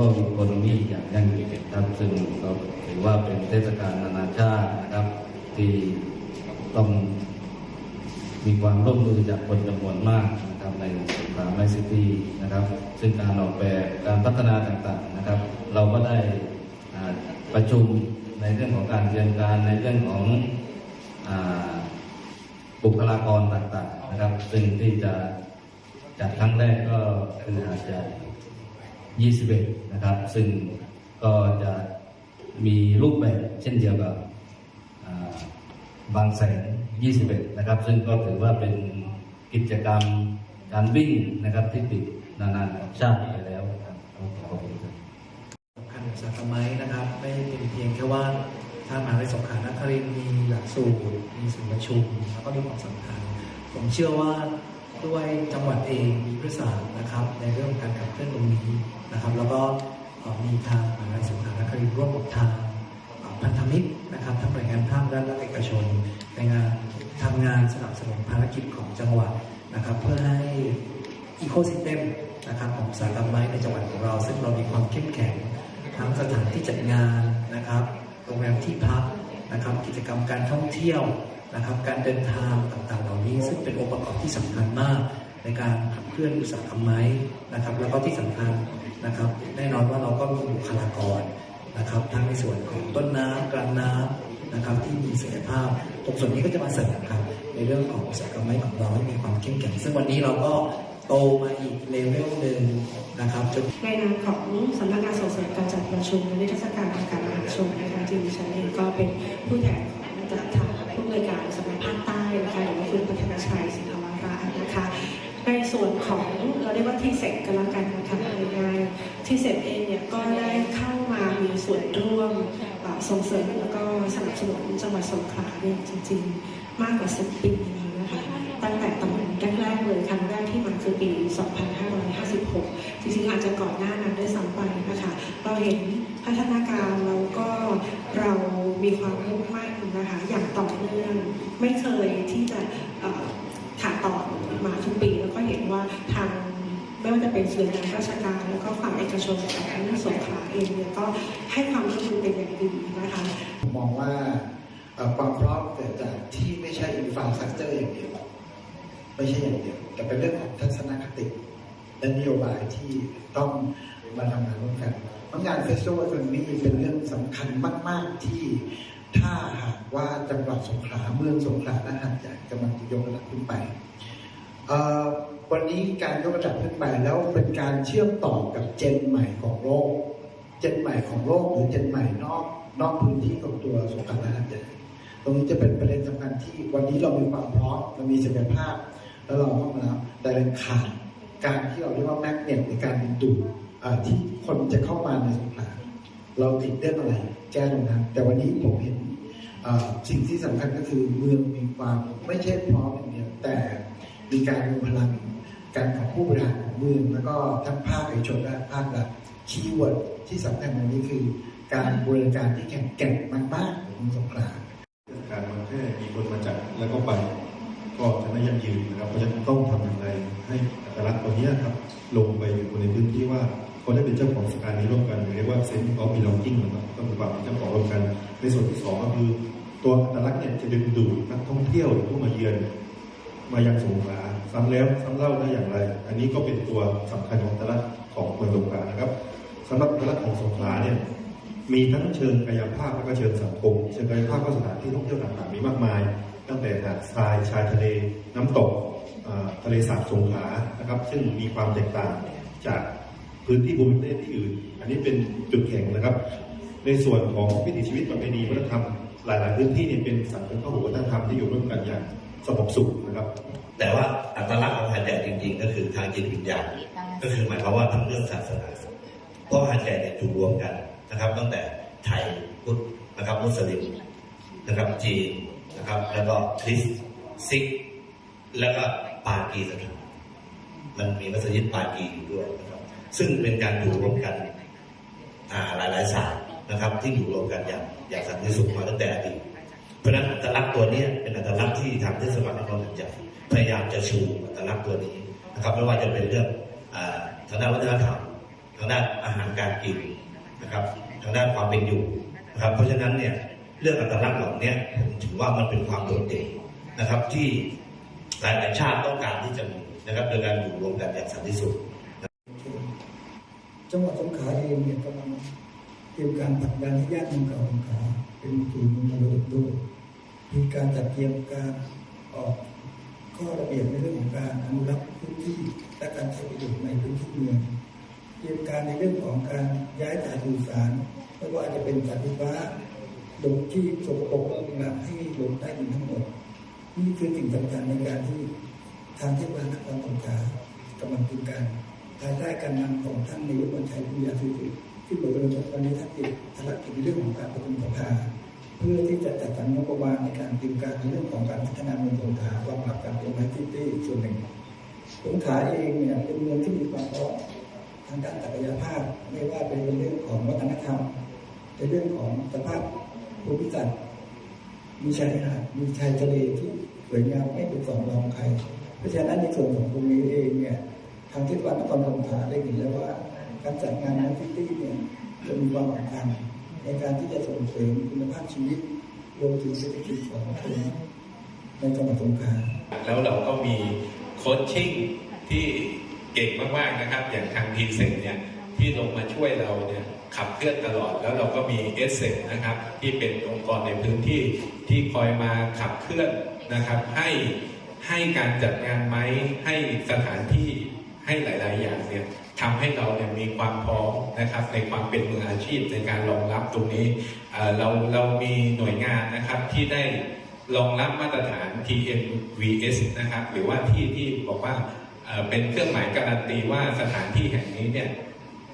Circular Economy อย่างยั่งยืนครับซึ่งเราถือว่าเป็นเทศกาลนานาชาตินะครับ ที่ต้องมีความร่วมมือจากคนจำนวนมากนะครับในสงขลาไมซิตี้นะครับ ซึ่งการออกแบบการพัฒนาต่างๆนะครับ เราก็ได้ประชุมในเรื่องของการเตรียมการในเรื่องของอบุคลากรต่างๆนะครับ ซึ่งที่จะจัดครั้งแรกก็คืออาจจะ 21 นะครับ ซึ่งก็จะมีรูปแบบเช่นเดียวกับบางแสน 21 นะครับ ซึ่งก็ถือว่าเป็นกิจกรรมการวิ่งนะครับที่ติดนานาชาติไปแล้วครับขอบคุณครับสำคัญของสาขาไม้นะครับ ไม่เป็นเพียงแค่ว่าถ้ามหาวิทยาลัยสงขลานครินทร์มีหลักสูตร มีศูนย์ประชุม แล้วก็มีความสำคัญ ผมเชื่อว่าด้วยจังหวัดเองมีพฤกษาสตร์นะครับ ในเรื่องของการขับเคลื่อนตรงนี้ นะครับ แล้วก็เอ่อมีทางมหาวิทยาลัยสงขลานครินทร์ร่วมกับทางพันธมิตรนะครับทั้งหน่วยงานภาครัฐและเอกชน ในงานทำงานสนับสนุนภารกิจของจังหวัดนะครับ เพื่อให้อีโคซิสเต็มนะครับของสาหกรไม้ในจังหวัดของเรา ซึ่งเรามีความเข้มแข็งทั้งสถานที่จัดงานนะครับโรงแรมที่พักนะครับ กิจกรรมการท่องเที่ยวนะครับ การเดินทางต่างๆเหล่านี้ซึ่งเป็นองค์ประกอบที่สำคัญมาก ในการขับเคลื่อนอุตสาหกรรมไม้นะครับ แล้วก็ที่สำคัญนะครับ แน่นอนว่าเราก็มีบุคลากรนะครับทั้งในส่วนของต้นน้ำกลางน้ำนะครับ ที่มีศักยภาพตรงส่วนนี้ก็จะมาเสริมครับในเรื่องของอุตสาหกรรมไม้ของเราให้มีความเข้มแข็ง ซึ่งวันนี้เราก็โตมาอีกเลเวลหนึ่งนะครับจนในนามของสำนักงานส่งเสริมการจัดประชุมและนิทรรศการทางการมหาชนนะคะที่ดิฉันเองก็เป็นผู้แทนของจากทางผู้บริการสำนักภาคใต้นะคะหรือว่าคุณพัฒนาชัย เสกเองเนี่ยก็ได้เข้ามามีส่วนร่วมส่งเสริมแล้วก็สนับสนุนจังหวัดสงขลาเนี่ยจริงๆ มากกว่าสิบปีนะคะตั้งแต่ตอนแรกๆเลยครั้งแรกที่มันคือปี 2556 จริงๆ อาจจะก่อนหน้านั้นด้วยซ้ำไปนะคะเราเห็นพัฒนาการแล้วก็เรามีความมุ่งมั่นนะคะ อย่างต่อเนื่องไม่เคยที่จะเอ่อขาดตอนมาทุกปี แล้วก็เห็นว่าทางไม่ว่า จะเป็นส่วนงานราชการ แล้วก็ฝั่งเอกชนของทางสงขลาเองเนี่ยก็ให้ความร่วมมือเป็นอย่างดีนะคะมองว่าความพร้อมเกิดจากที่ไม่ใช่อินฟราสตรักเจอร์อย่างเดียวไม่ใช่อย่างเดียวแต่เป็นเรื่องของทัศนคติและนโยบายที่ต้องมาทำงานร่วมกันเพราะงานเฟสติวัลครั้งนี้เป็นเรื่องสำคัญมาก ๆ ที่ถ้าหากว่าจังหวัดสงขลาเมืองสงขลาและหาดใหญ่กำลังจะยกระดับขึ้นไป วันนี้การยกระดับขึ้นไปแล้วเป็นการเชื่อมต่อกับเจนใหม่ของโลก เจนใหม่ของโลกหรือเจนใหม่นอกนอกพื้นที่ของตัวสงขลาและหาดใหญ่ตรงนี้จะเป็นประเด็นสำคัญที่วันนี้เรามีความพร้อมเรามีศักยภาพ แล้วเราต้องแล้วแต่เป็นขาดการที่เราเรียกว่าแมกเนตในการดึงดูดอ่าที่คนจะเข้ามาในสงขลาเราติดเรื่องอะไรแก้ตรงนั้นแต่วันนี้ผมเห็นสิ่งที่สำคัญก็คือเมืองมีความไม่ใช่พร้อมอย่างเดียวแต่มีการรวมพลัง การของผู้บริหารของเมืองแล้วก็ทั้งภาคเอกชนและภาครัฐคีย์เวิร์ดที่สำคัญวันนี้คือ การบริการที่แข็งแกร่งมากๆของเมืองสงขลาเทศกาลมันแค่มีคนมาจัดแล้วก็ไป ก็จะไม่ยั่งยืนนะครับเพราะฉะนั้นต้องทำอย่างไรให้อัตลักษณ์ตัวนี้ครับลงไปอยู่ในพื้นที่ว่าคนได้เป็นเจ้าของสถานนี้ร่วมกันหรือเรียกว่าเซ็นต์ออฟบิลองกิ้งนะครับก็คือความเป็นเจ้าของร่วมกัน ในส่วนที่สองก็คือ ตัวอัตลักษณ์เนี่ยจะดึงดูดนักท่องเที่ยวหรือผู้มาเยือน มายังสงขลา ซ้ำแล้วซ้ำเล่าได้อย่างไร อันนี้ก็เป็นตัวสำคัญของตลักษณ์ของเมืองสงขลานะครับสำหรับตลักษณ์ของสงขลาเนี่ยมีทั้งเชิงกายภาพและก็เชิงสังคม เชิงกายภาพก็สถานที่ท่องเที่ยวต่างๆมีมากมาย ตั้งแต่หาดทรายชายทะเลน้ำตกทะเลสาบสงขลานะครับ ซึ่งมีความแตกต่างจากพื้นที่ภูมิประเทศที่อื่น อันนี้เป็นจุดแข็งนะครับ ในส่วนของวิถีชีวิตประเพณีวัฒนธรรม หลาย ๆ พื้นที่เนี่ยเป็นสังคมพหุวัฒนธรรมที่อยู่ร่วมกันอย่าง สงบสุขนะครับ แต่ว่าอัตลักษณ์ของหาดใหญ่จริง ๆ ก็คือทางจิตวิญญาณก็คือหมายความว่าทั้งเรื่องศาสนาเพราะหาดใหญ่เนี่ยอยู่รวมกันนะครับ ตั้งแต่ไทยพุทธนะครับมุสลิมนะครับจีนนะครับ แล้วก็คริสต์ซิก แล้วก็ปากีสถานมันมีมัสยิดปากีอยู่ด้วยนะครับ ซึ่งเป็นการอยู่รวมกันอ่ายหลายศาสตร์นะครับ ที่อยู่รวมกันอย่างอย่างสันติสุขมาตั้งแต่อดีต เพราะนั้นอัตลักษณ์ตัวนี้เป็นอัตลักษณ์ที่ทางเทศบาลนครหัดใหญ่พยายามจะชูอัตลักษณ์ตัวนี้นะครับไม่ว่าจะเป็นเรื่องทางด้านวัฒนธรรมทางด้านอาหารการกินนะครับทางด้านความเป็นอยู่นะครับเพราะฉะนั้นเนี่ยเรื่องอัตลักษณ์เหล่านี้ผมถือว่ามันเป็นความโดดเด่นนะครับที่หลายชาติต้องการที่จะมีนะครับโดยการอยู่รวมกันอย่างสันติสุขจังหวัดสงขลาเองเนี่ยกำลัง เตรียมการผลักดันให้ญาติมืองเก่าสงขาเป็นศูนย์มรดกโลกมีการจัดเตรียมการออกข้อระเบียบในเรื่องของการอนุรักษ์พื้นที่และการใช้ประโยชน์ในพื้นที่เมืองเตรียมการในเรื่องของการย้ายสายสื่อสารไม่ว่าจะเป็นสายไฟฟ้าลงที่สกปรกและให้ลงใต้ดินทั้งหมด นี่คือสิ่งสำคัญในการที่ทางเทศบาลนครสงขลากำลังเตรียมการภายใต้การนำของท่านนายกบัญชัยพิยาสุริ ที่บอกเลยว่าวันนี้ท่านติดภารกิจในเรื่องของการประชุมสภาเพื่อที่จะจัดสรรงบประมาณในการเตรียมการในเรื่องของการพัฒนาเมืองสงขลาวางหลักการเป็นไม้ที่ตีส่วนหนึ่งสงขลาเองเนี่ยเป็นเมืองที่มีความพร้อมทางด้านศักยภาพ ไม่ว่าเป็นเรื่องของวัฒนธรรมในเรื่องของสภาพภูมิศาสตร์มีชายหาดมีชายทะเลที่สวยงามไม่เป็นสองรองใคร เพราะฉะนั้นในส่วนของตรงนี้เองเนี่ยทางเทศบาลนครสงขลาได้เห็นแล้วว่า การจัดงานนักฟิตี้เนี่ยจะมีความสำคัญในการที่จะส่งเสริมคุณภาพชีวิตรวมถึงเศรษฐกิจของคนในจังหวัดสงขลาแล้วเราก็มีโคชชิ่งที่เก่งมากๆนะครับ อย่างทางทีเซ็นเนี่ยที่ลงมาช่วยเราเนี่ยขับเคลื่อนตลอดแล้วเราก็มีเอสเซนะครับ ที่เป็นองค์กรในพื้นที่ที่คอยมาขับเคลื่อนนะครับ ให้ให้การจัดงานไหมให้สถานที่ให้หลาย ๆ อย่างเนี่ย ทำให้เราเนี่ยมีความพร้อมนะครับในความเป็นมืออาชีพในการรองรับตรงนี้เราเรามีหน่วยงานนะครับที่ได้รองรับมาตรฐาน TNVS นะครับหรือว่าที่ที่บอกว่าเป็นเครื่องหมายการันตีว่าสถานที่แห่งนี้เนี่ย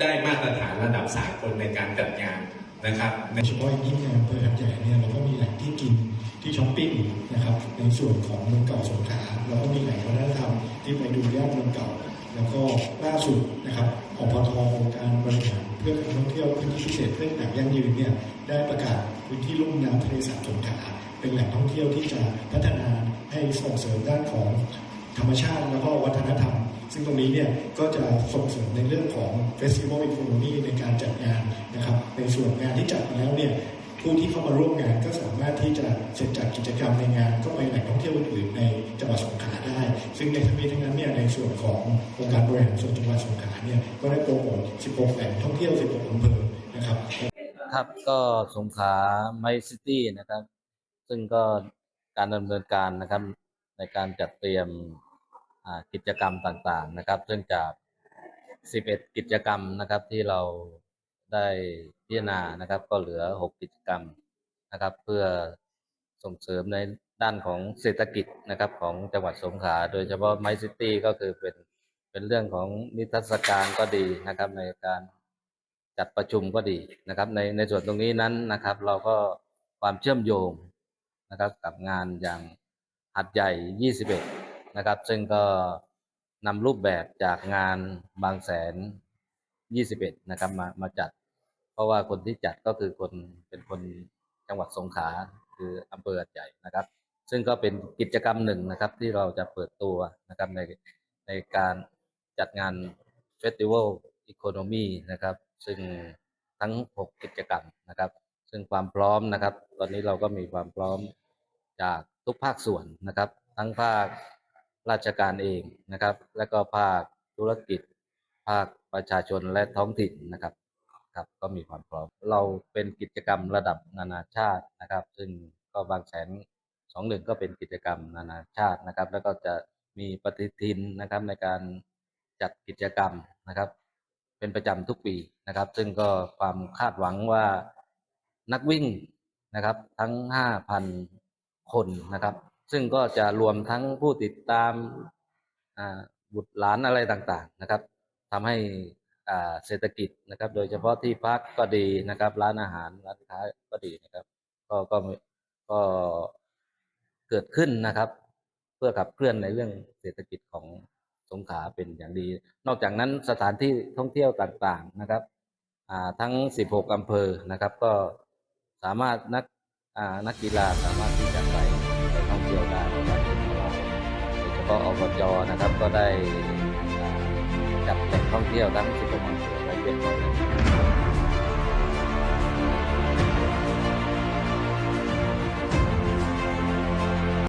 ได้มาตรฐานระดับสากลในการจัดงานนะครับโดยเฉพาะอย่างยิ่งในอำเภอหัดใหญ่เนี่ยเราก็มีแหล่งที่กินที่ช้อปปิ้งนะครับในส่วนของเมืองเก่าสงขลาเราก็มีแหล่งวัฒนธรรมที่ไปดูย่านเมืองเก่า แล้วก็ล่าสุดนะครับอพทองค์การบริหารเพื่อการท่องเที่ยวพื้นที่พิเศษเพื่อแบบยั่งยืนเนี่ยได้ประกาศพื้นที่ลุ่มน้ำทะเลสาบสงขลาเป็นแหล่งท่องเที่ยวที่จะพัฒนาให้ส่งเสริมด้านของธรรมชาติแล้วก็วัฒนธรรม ซึ่งตรงนี้เนี่ยก็จะส่งเสริมในเรื่องของ Festival Economy ในการจัดงานนะครับในส่วนงานที่จัดมาแล้วเนี่ย ผู้ที่เข้ามาร่วมงานก็สามารถที่จะเสร็จจากกิจกรรมในงาน ก็ไปแหล่งท่องเที่ยวอื่นในจังหวัดสงขลาได้ ซึ่งในทั้งนี้ทั้งนั้นเนี่ยในส่วนขององค์การบริหารส่วนจังหวัดสงขลาเนี่ยก็ได้โปรโมท 16 แหล่งท่องเที่ยว 16อำเภอนะครับครับก็สงขลาไมซิตี้นะครับ ซึ่งก็การดำเนินการนะครับในการจัดเตรียมกิจกรรมต่างๆนะครับซึ่งจาก 11 กิจกรรมนะครับที่เรา ได้พิจารณานะครับ ก็เหลือ 6 กิจกรรมนะครับ เพื่อส่งเสริมในด้านของเศรษฐกิจนะครับของจังหวัดสงขลาโดยเฉพาะไมซิตี้ก็คือเป็นเป็นเรื่องของนิทรรศการก็ดีนะครับ ในการจัดประชุมก็ดีนะครับ ในในส่วนตรงนี้นั้นนะครับ เราก็ความเชื่อมโยงนะครับกับงานอย่างหัดใหญ่ 21 นะครับ ซึ่งก็นำรูปแบบจากงานบางแสน 21 นะครับมามาจัด เพราะว่าคนที่จัดก็คือคนเป็นคนจังหวัดสงขลาคืออำเภอใหญ่นะครับ ซึ่งก็เป็นกิจกรรมหนึ่งนะครับ ที่เราจะเปิดตัวนะครับในในการจัดงาน Festival Economy นะครับ ซึ่งทั้ง 6 กิจกรรมนะครับ ซึ่งความพร้อมนะครับ ตอนนี้เราก็มีความพร้อมจากทุกภาคส่วนนะครับ ทั้งภาคราชการเองนะครับ และก็ภาคธุรกิจ ภาคประชาชนและท้องถิ่นนะครับ ครับก็มีความพร้อม เราเป็นกิจกรรมระดับนานาชาตินะครับ ซึ่งก็บางแสนสองหนึ่งก็เป็นกิจกรรมนานาชาตินะครับ แล้วก็จะมีปฏิทินนะครับในการจัดกิจกรรมนะครับ เป็นประจำทุกปีนะครับ ซึ่งก็ความคาดหวังว่านักวิ่งนะครับ ทั้ง5,000คนนะครับ ซึ่งก็จะรวมทั้งผู้ติดตามบุตรหลานอะไรต่างๆนะครับทำให้ เศรษฐกิจนะครับ โดยเฉพาะที่พักก็ดีนะครับ ร้านอาหารร้านค้าก็ดีนะครับ ก็ก็ก็เกิดขึ้นนะครับ เพื่อขับเคลื่อนในเรื่องเศรษฐกิจของสงขลาเป็นอย่างดี นอกจากนั้นสถานที่ท่องเที่ยวต่างๆนะครับทั้ง 16 อำเภอนะครับ ก็สามารถนักนักกีฬาสามารถที่จะไปไปท่องเที่ยวได้นะครับซึ่งเราโดยเฉพาะอบจนะครับก็ได้ จัดแหล่งท่องเที่ยวทั้ง16อำเภอไว้